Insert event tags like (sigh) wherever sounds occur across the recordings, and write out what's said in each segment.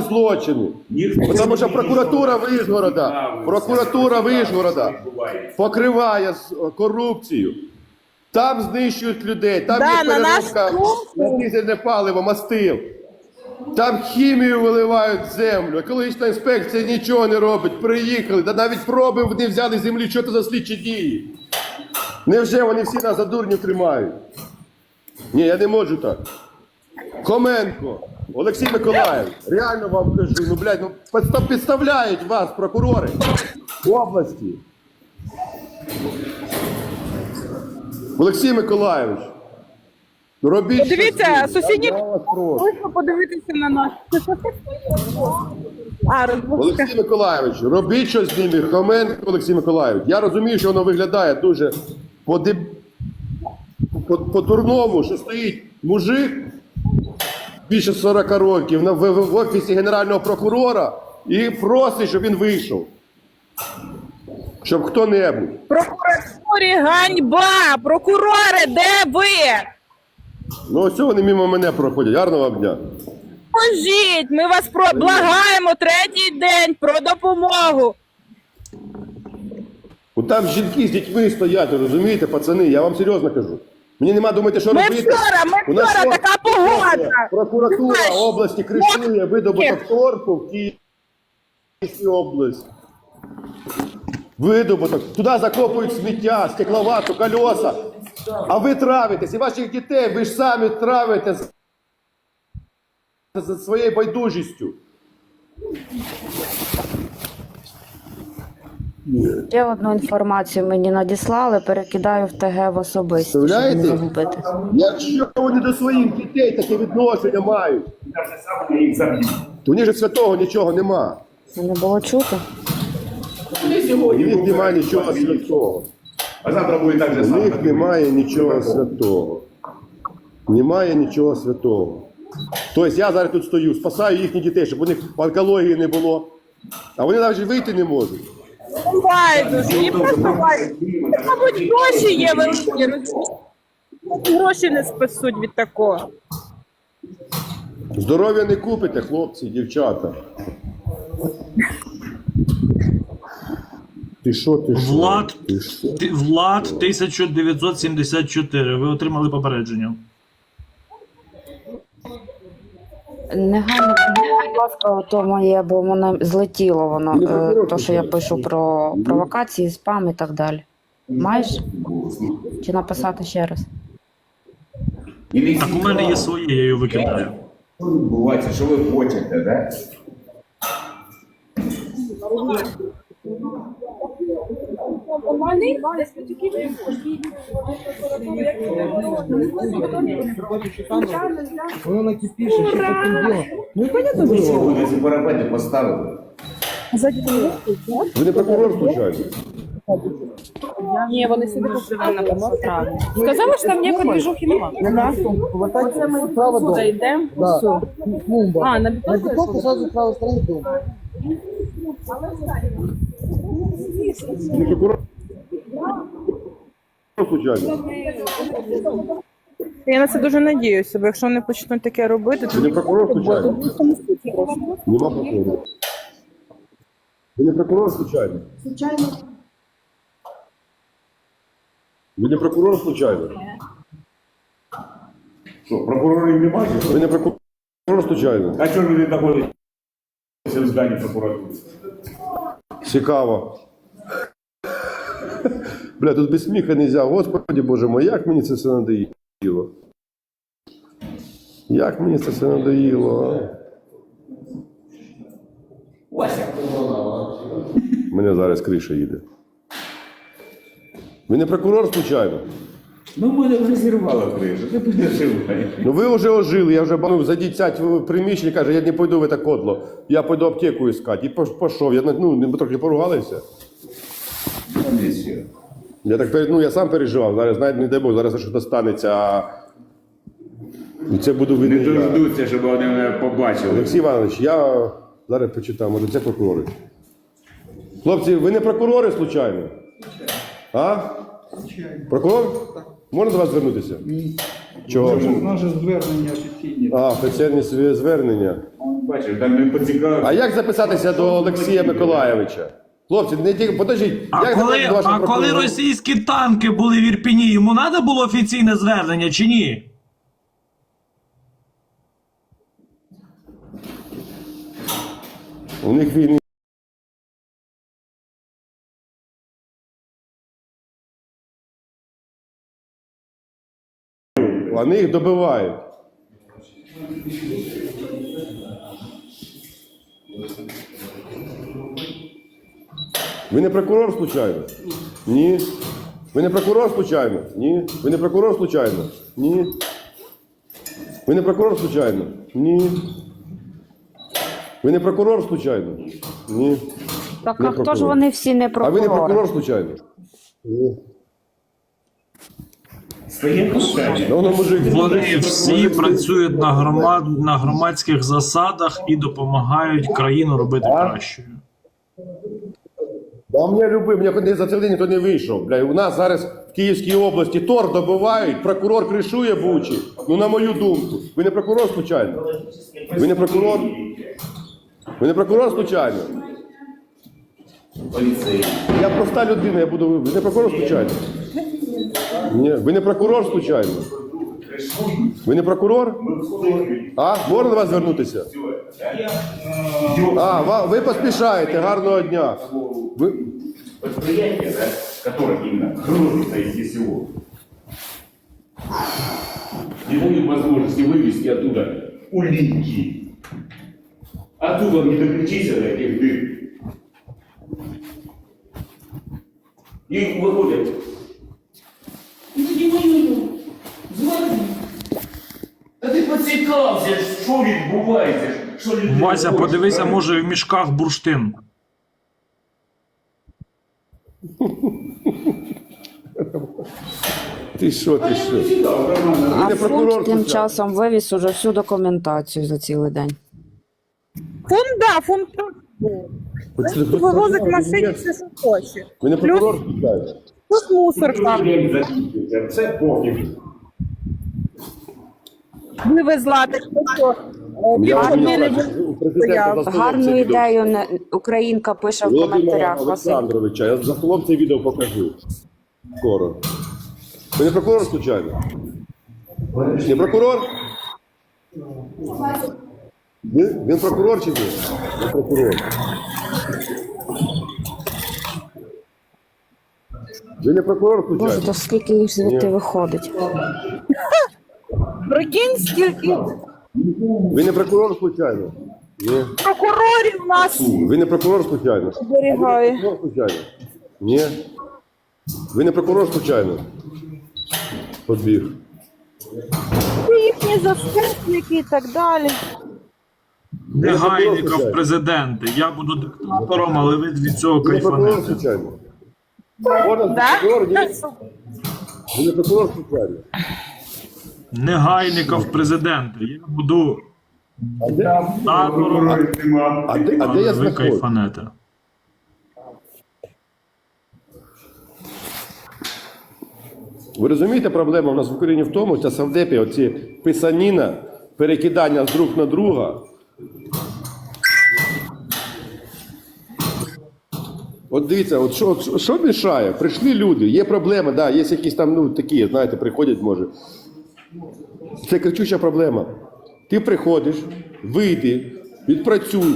злочини. Ніхто Тому що прокуратура Правильно, прокуратура відбувається. покриває корупцію. Там знищують людей, там Да, є переробка на дизельне паливо, мастил. Там хімію виливають в землю. Екологічна інспекція нічого не робить. Приїхали, та навіть проби не взяли землі. Що це за слідчі дії? Невже вони всі нас за дурнів тримають? Ні, я не можу так. Хоменко, Олексій Миколаївич, реально вам кажу, ну блядь, ну підстав- підставляють вас, прокурори області. Олексій Миколаївич, ну робіть. Щось, блін. сусідні- Я вас прошу. Можна подивитися на нас. А. Олексій Миколаївич, робіть щось з ними. Хоменко Олексій Миколаївич. Я розумію, що воно виглядає дуже по, по, по-дурному, що стоїть мужик більше 40 років в, офісі Генерального прокурора і просить, щоб він вийшов. Щоб хто-небудь. Прокуратурі ганьба! Прокурори, де ви? Ну ось вони мимо мене проходять. Гарного вам дня. Поможіть! Ми вас про благаємо третій день про допомогу. Ну там жінки з дітьми стоять, розумієте, пацани, я вам серйозно кажу. Мені нема думати, що Ми робити. вчора, ми У нас вчора така погода. Прокуратура Знаєш, області кришує видобуток торфу в Київській області. Видобуток. Туди закопують сміття, стекловату, кольоса. А ви травитесь, і ваших дітей ви ж самі травите за своєю байдужістю. Ще одну інформацію мені надіслали, перекидаю в ТГ в особисті, щоб не загубити. Якщо вони до своїх дітей таке відношення мають, то в них же святого нічого нема. Це не було чути. У них немає нічого святого. А завтра буде так же У саме. них немає нічого святого. Немає нічого святого. Тобто я зараз тут стою, спасаю їхніх дітей, щоб у них онкології не було. А вони навіть вийти не можуть. Байдуже, їм просто байдуже. Мабуть, гроші є великі, розумієте? Гроші не спасуть від такого. Здоров'я не купите, хлопці, дівчата. Ти що, ти що? Влад, Ти що? ти- Влад 1974. Ви отримали попередження. Негайно, будь ласка, то моє, бо воно злетіло воно. е, То, що я пишу про провокації, спам і так далі. Маєш? Чи написати ще раз? Так у мене є своє, я її викидаю. Що відбувається, що ви хочете, да? Воно накипіше, що таке діло. Ну і понятно Ви що, ви ці парапети поставили? Ви не прокурор случайно? Ні, вони сюди попливали на 1 травня. Сказали, що там ніякої движухи нема. Повертайте справа дом. Зайдемо. Да. Клумба. А, на На бетонку? бетонку сразу с правой стороны дом. Ви не прокурор? Случайно? Я на це дуже надіюся, бо якщо вони почнуть таке робити, Ви не то прокурор случайно? Нема прокурора. Ви не прокурор случайно? Случайно. Ви не прокурор случайно? Що, прокурорів немає? Ви не прокурор случайно? А чого ви не знаходитеся в зданні прокуратури? Цікаво. (laughs) Бля, тут без сміха не можна. Господи Боже мой, як мені це все надоїло. Як мені це все надоїло. Мене зараз криша їде. Ви не прокурор, случайно? Ну, мене вже зірвало кришу, не переживай. Ну ви вже ожили, я вже ну, зайдіть сядь в приміщення, каже, я не пойду в це кодло. Я пойду аптеку іскати. І пош- пішов. Я ну, не- трохи поругалися. Я так ну, я сам переживав. Зараз навіть не дай Бог, зараз щось достанеться. А... І це буду Не винен. я. дождуться, щоб вони мене побачили. Олексій Іванович, я зараз почитаю, може це прокурори. Хлопці, ви не прокурори случайно? А? Прокурор? Можна до вас звернутися? Чого? Наше звернення офіційні. А, офіційні свої звернення. Бачиш, там не поцікавився. А як записатися до Олексія Миколаєвича? Хлопці, не тільки подождіть. А як коли, а коли російські танки були в Ірпіні, йому треба було офіційне звернення чи ні? У них війни. Вони їх добивають. Ви не прокурор случайно? Ні. Ви не прокурор случайно? Ні. Ви не прокурор случайно? Ні. Ви не прокурор случайно? Ні. Ви не прокурор случайно? Ні. Так Не а хто ж вони всі не А ви прокурори? не прокурор случайно? Стає питання. Мужик. Вони всі працюють на громад на громадських засадах і допомагають країну робити кращою. Да мене любив, мене хоч за цей день ніхто не вийшов. Бля, у нас зараз в Київській області тор добивають, прокурор кришує бучі. Ну, на мою думку. Ви не прокурор случайно? Ви не прокурор? Ви не прокурор случайно? Я проста людина, я буду. Ви не прокурор случайно? Ні. Ви не прокурор случайно? Ви не прокурор? А? Можна до вас звернутися? А, ва- ви поспішаєте, гарного дня. Ви... Предприятия, да, которых именно кружится из всего, не дают возможности вывести оттуда улики. Оттуда не докричися до этих дыр. И выходят. відбувається, що люди Вася, хочуть, подивися, правильно? може в мішках бурштин. Ти що, ти що? А не прокурор фонд тим часом вивіз уже всю документацію за цілий день. Фунт, да, фунт вивозить машині все, що хоче. Ви не Плюс прокурор случайно? тут мусор там закінчується, Це пофіг. вивезла, так що Я президента Гарну ідею Українка пише в Володимира коментарях. Василь. Олександровича, я за столом це відео покажу. Скоро. Ви не прокурор случайно? Не прокурор? Він, він прокурор чи ні? Не прокурор. Ви не прокурор Боже, случайно? то скільки їх звідти Ні. виходить? прикинь, скільки Ви не прокурор случайно? Ні. прокурорів нас Ви не прокурор случайно? зберігає. Прокурор случайно? Ні. Ви не прокурор случайно? Подбіг. Їхні заступники і так далі. Негайника в президенти. Я буду диктатором, але ви від цього Ви не прокурор кайфанете. случайно? Можна Да? прокурор? Ні. Ви не прокурор случайно? Негайника в президенти. Я буду А де, диктатором, а де, а де я ви кайфанете. Ви розумієте, проблема в нас в Україні в тому, що савдепі, оці писаніна, перекидання з друг на друга. От дивіться, от що, що, що мішає? Прийшли люди, є проблеми, да, є якісь там, ну такі, знаєте, приходять, може. Це кричуща проблема. Ти приходиш, вийди, відпрацюй.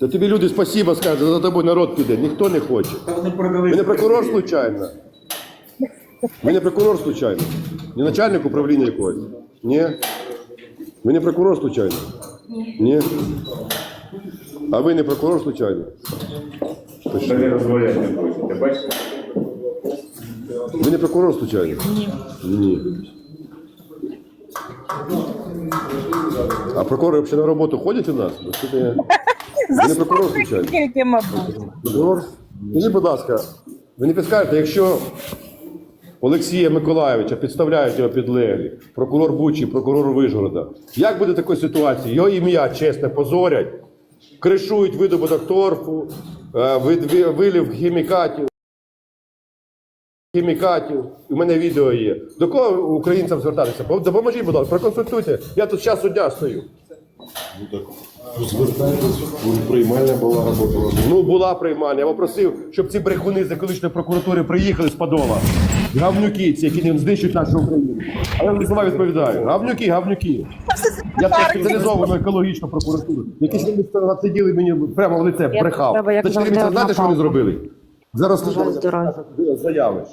Та тобі люди спасіба скажуть, за тобою народ піде, ніхто не хоче. Ви не прокурор случайно? Ви не прокурор случайно? Не начальник управління якогось? Ні. Ви не прокурор случайно? Ні. А ви не прокурор случайно? Ви не прокурор случайно? Ні. Ні. А прокурори взагалі на роботу ходять у нас? Ви (laughs) не прокурор тільки, мабуть. Прокурор? Скажіть, будь ласка, ви не підскажете, якщо Олексія Миколаєвича підставляють його підлеглі, прокурор Бучі, прокурор Вижгорода, як буде такої ситуації? Його ім'я чесно позорять, кришують видобуток торфу, е, вид- ви- вилив хімікатів. Хімікатів, у мене відео є. До кого українцям звертатися? Допоможіть, будь ласка, проконсультуйте. Я тут зараз суддя стою. Приймальня була робота. Ну, була приймальня. Я попросив, щоб ці брехуни з екологічної прокуратури приїхали з Подола. Гавнюки, ці, які не знищують нашу Україну. А я за вами відповідаю. Гавнюки, гавнюки. Я спеціалізовану екологічну прокуратуру. Якісь вони сиділи мені прямо в лице, брехав. чотири завжди, знаєте, що вони зробили? Зараз заяви.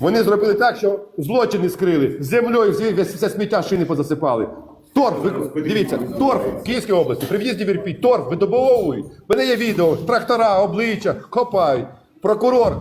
Вони зробили так, що злочини скрили, землею все сміття шини позасипали. Торф, ви- дивіться, торф в Київській області, при в'їзді в Ірпінь, торф видобовують. В мене є відео, трактора, обличчя, копають. Прокурор,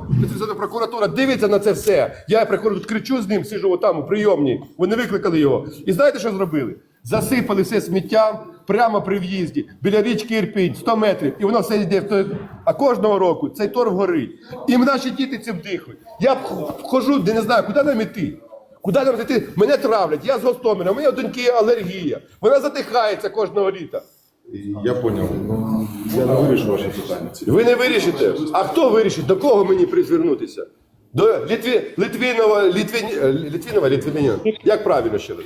прокуратура дивиться на це все. Я приходжу, тут кричу з ним, сижу отам у прийомній. Вони викликали його. І знаєте, що зробили? Засипали все сміття прямо при в'їзді, біля річки Ірпінь, 100 метрів, і воно все йде. А кожного року цей торф горить. І наші діти цим дихають. Я б хожу, де не знаю, куди нам іти. Куди нам іти? Мене травлять, я з Гостомеля, у мене доньки алергія. Вона задихається кожного літа. Я поняв. Я не вирішу ваші питання. Ви не вирішите. А хто вирішить? До кого мені призвернутися? До Літві... Літвінова, Літвін... е, Літвінова, Літвінова, як правильно ще раз?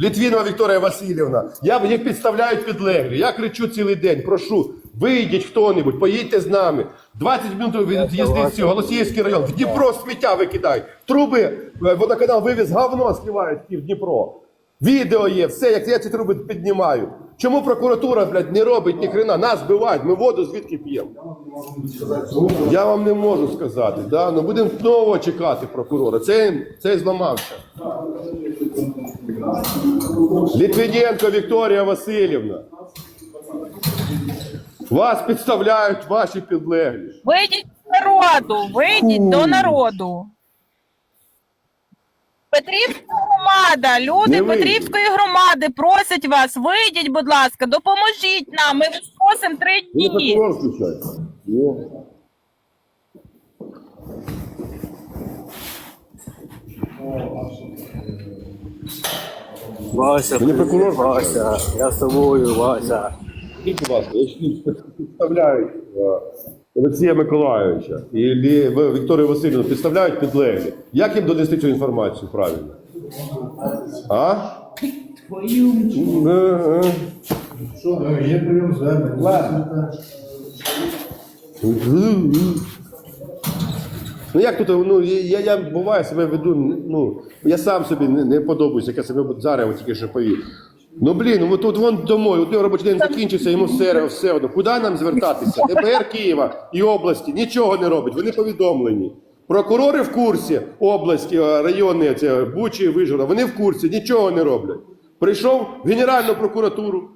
Літвінова Вікторія Васильівна. Я їх підставляють підлеглі. Я кричу цілий день, прошу, вийдіть хто-небудь, поїдьте з нами. 20 минут від їздиці, Голосіївський район. В Дніпро сміття викидають. Труби, е, водоканал вивіз говно сливають в Дніпро. Відео є, все, як я ці труби піднімаю. Чому прокуратура, блядь, не робить ні хрена? Нас вбивають, ми воду звідки п'ємо? Я вам не можу сказати, да? ну будемо знову чекати прокурора. Цей, цей зламався. Літвіненко Вікторія Васильівна. Вас підставляють ваші підлеглі. Вийдіть до народу, вийдіть до народу. Петрівська громада, люди Не. Петрівської громади просять вас, вийдіть, будь ласка, допоможіть нам. Ми вас просимо три дні. Вася, прокурор? Вася, я з тобою, Вася. Скажіть, будь ласка, якщо підставляють е, Олексія Миколайовича і Вікторію Васильівну підставляють підлеглі, як їм донести цю інформацію правильно? А? Твою Є прийом звернення. Ну як тут, ну я, я буває себе веду, ну я сам собі не, не подобаюся, як я себе зараз тільки що повів. Ну блін, ну тут вон домой, от його робочий день закінчився, йому все, все одно. Куди нам звертатися? ДБР Києва і області нічого не робить, вони повідомлені. Прокурори в курсі області, е, райони, це Бучі, Вижгорода, вони в курсі, нічого не роблять. Прийшов в Генеральну прокуратуру.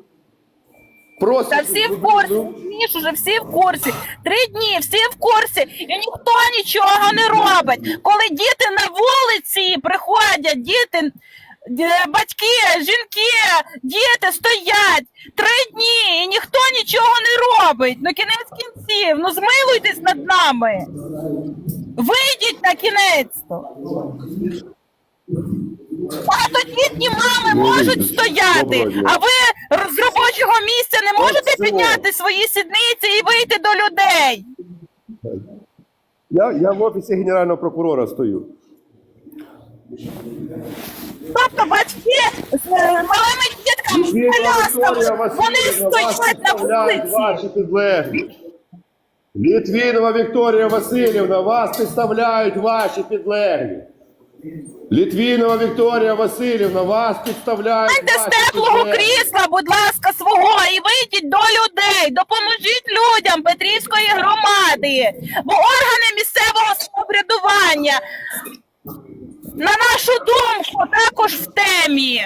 Просить, Та всі в курсі, розумієш, уже всі в курсі. Три дні, всі в курсі, і ніхто нічого не робить. Коли діти на вулиці приходять, діти, батьки, жінки, діти стоять три дні, і ніхто нічого не робить. Ну кінець кінців, ну змилуйтесь над нами. Вийдіть на кінець. Багатодітні мами можуть стояти, а ви з робочого місця не можете підняти свої сідниці і вийти до людей. Я, я в офісі генерального прокурора стою. Тобто батьки з е, малими дітками з колясками, вони стоять на вулиці. ваші підлеглі. Літвінова Вікторія Васильівна, вас підставляють ваші підлеглі. Літвінова Вікторія Васильівна, вас підставляють Станьте з ваші теплого підлеглі. крісла, будь ласка, свого, і вийдіть до людей, допоможіть людям Петрівської громади, бо органи місцевого самоврядування, на нашу думку, також в темі.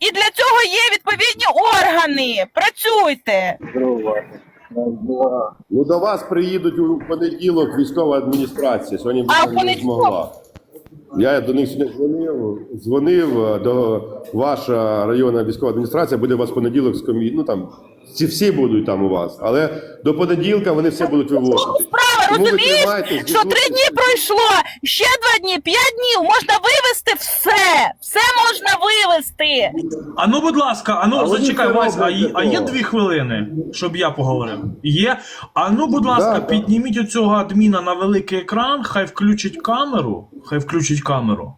І для цього є відповідні органи. Працюйте. Ну до вас приїдуть у понеділок військова адміністрація. Сьогодні А, не в понеділок? змогла. Я до них сьогодні дзвонив, дзвонив до ваша районна військова адміністрація, буде у вас понеділок з комі... ну там всі, всі будуть там у вас, але до понеділка вони все будуть вивозити. Розумієш, що три дні пройшло, ще два дні, п'ять днів, можна вивезти все. Все можна вивезти. А ну, будь ласка, а ну зачекай, Вась, а, є- а є дві хвилини, щоб я поговорив. Є. А ну, будь ласка, Да, підніміть у цього адміна на великий екран, хай включить камеру. Хай включить камеру.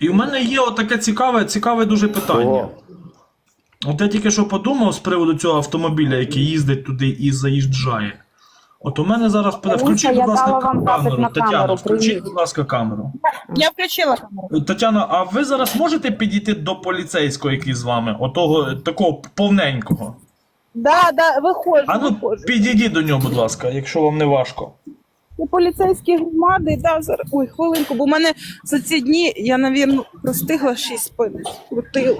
І в мене є отаке цікаве, цікаве дуже питання. О. От я тільки що подумав з приводу цього автомобіля, який їздить туди і заїжджає. От у мене зараз буде. Включіть, будь ласка, камеру. запит на Тетяно, камеру, включіть, будь ласка, камеру. Я включила камеру. Тетяно, а ви зараз можете підійти до поліцейського, який з вами? Отого такого повненького? Да, да, виходжу, А ну виходжу. підійдіть до нього, будь ласка, якщо вам не важко. Це поліцейські громади, да, зараз. Ой, хвилинку, бо в мене за ці дні я, навірно, простигла шість спин. Крутила.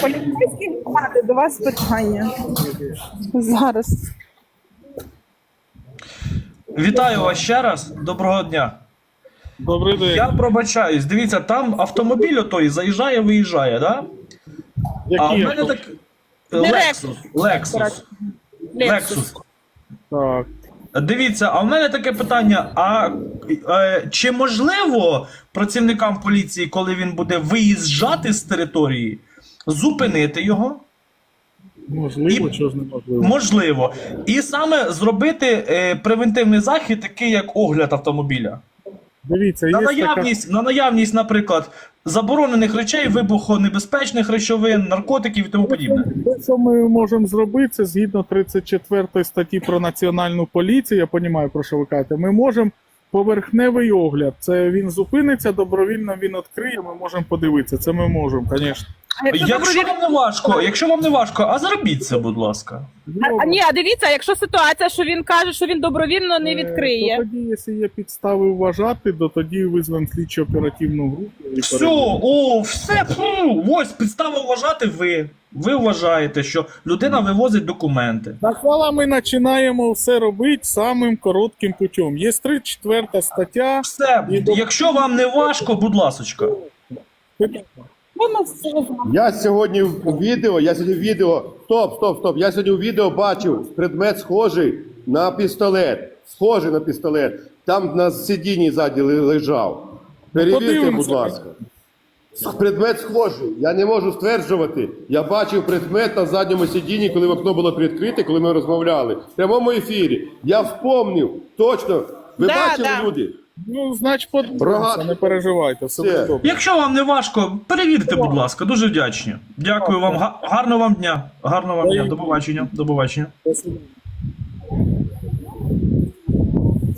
Поліцейські громади, до вас питання. Зараз. Вітаю вас ще раз. Доброго дня. Добрий день. Я пробачаюсь. Дивіться, там автомобіль отой заїжджає, виїжджає, да? А в Які мене так. Не Lexus. Lexus. Лексус. Lexus. Так. Дивіться, а в мене таке питання: а е, чи можливо працівникам поліції, коли він буде виїжджати з території, зупинити його? Можливо, І- чого ж неможливо. Можливо. І саме зробити е, превентивний захід, такий як огляд автомобіля. Дивіться, є На така... наявність, на наявність, наприклад, заборонених речей, вибухонебезпечних речовин, наркотиків і тому подібне. Те, що ми можемо зробити, це згідно 34 статті про національну поліцію, я розумію, про що ви кажете, ми можемо поверхневий огляд. Це він зупиниться, добровільно він відкриє, ми можемо подивитися. Це ми можемо, звісно. Якщо вам не важко, якщо вам не важко, а зробіть це, будь ласка. А, а ні, а дивіться, якщо ситуація, що він каже, що він добровільно не відкриє. Е, То тоді, якщо є підстави вважати, то тоді визвемо слідчо оперативну групу. і Все, о, все, фу, ось підстава вважати ви. Ви вважаєте, що людина вивозить документи. Нахвала ми починаємо все робити самим коротким путем. Є 34 стаття. Все, якщо вам не важко, будь ласочка. Знає. Я сьогодні в відео, я сьогодні в відео. Стоп, стоп, стоп. Я сьогодні у відео бачив предмет схожий на пістолет. Схожий на пістолет. Там на сидінні ззаді лежав. Перевірте, будь ласка. Предмет схожий. Я не можу стверджувати. Я бачив предмет на задньому сидінні, коли вікно було відкрите, коли ми розмовляли. В прямому ефірі. Я вспомнив. Точно. Ви Да, бачили, да. люди? Ну, значить, подивимося, не переживайте, все буде добре. Якщо вам не важко, перевірте, будь ласка, дуже вдячні. Дякую вам. Га- Гарного вам дня. Гарного вам дня. До побачення. До побачення.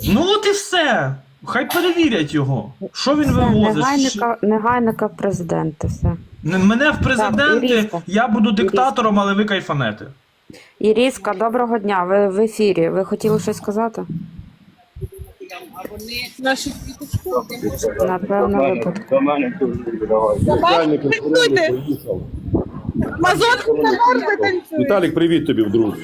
Ну от і все. Хай перевірять його. Що він вивозить? Негайника, негайника президента, все. Н- Мене в президенти, Іріска. я буду диктатором, але ви кайфанете. Іріска, доброго дня. Ви в ефірі. Ви хотіли щось сказати? Наші Напевно, випадку. До мене. Мазонки на морди танцюють. Віталік, привіт тобі, вдруг.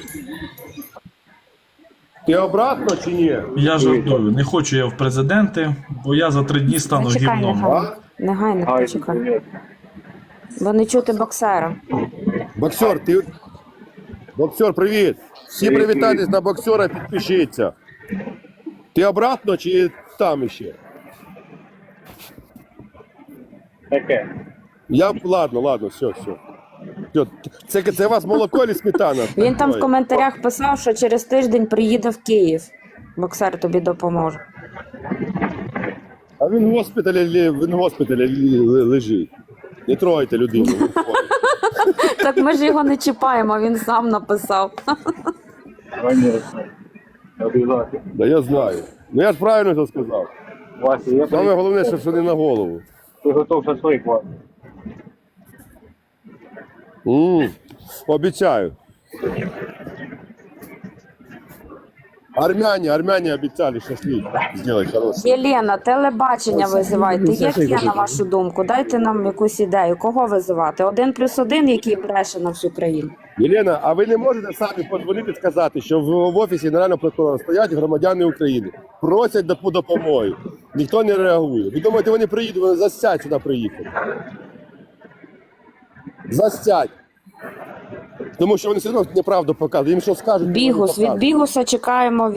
Ти обратно чи ні? Я жартую, не хочу я в президенти, бо я за три дні стану Зачекай, гівном. негайник. Негайник, Ай, почекай. Бо не чути боксера. Боксер, ти. Боксер, привіт. Всі привітайтесь на боксера, підпишіться. Ти обратно чи там ще? Таке. Я ладно, ладно, все, все. Все, Це, це у вас молоко чи сметана? Він там в коментарях писав, що через тиждень приїде в Київ. Боксер тобі допоможе. А він в госпіталі, він в госпіталі лежить. Не трогайте людину. Так ми ж його не чіпаємо, він сам написав. Обязательно. Да я знаю. Ну я ж правильно це сказав. Вася, я Саме головне, щоб що не на голову. Ти готов шашлик, Вася? М, Обіцяю. Армяне, армяне обіцяли шашлик зробити хороший. Єлена, телебачення визивайте. Як є на вашу думку? Дайте нам якусь ідею. Кого визивати? Один плюс один, який бреше на всю країну. Єлена, а ви не можете самі подзвонити сказати, що в, офісі Генерального прокурора стоять громадяни України, просять доп- допомоги. Ніхто не реагує. Ви думаєте, вони приїдуть, вони застять сюди приїхали. Застять. Тому що вони все одно неправду показують. Їм що скажуть, Бігус від бігуса чекаємо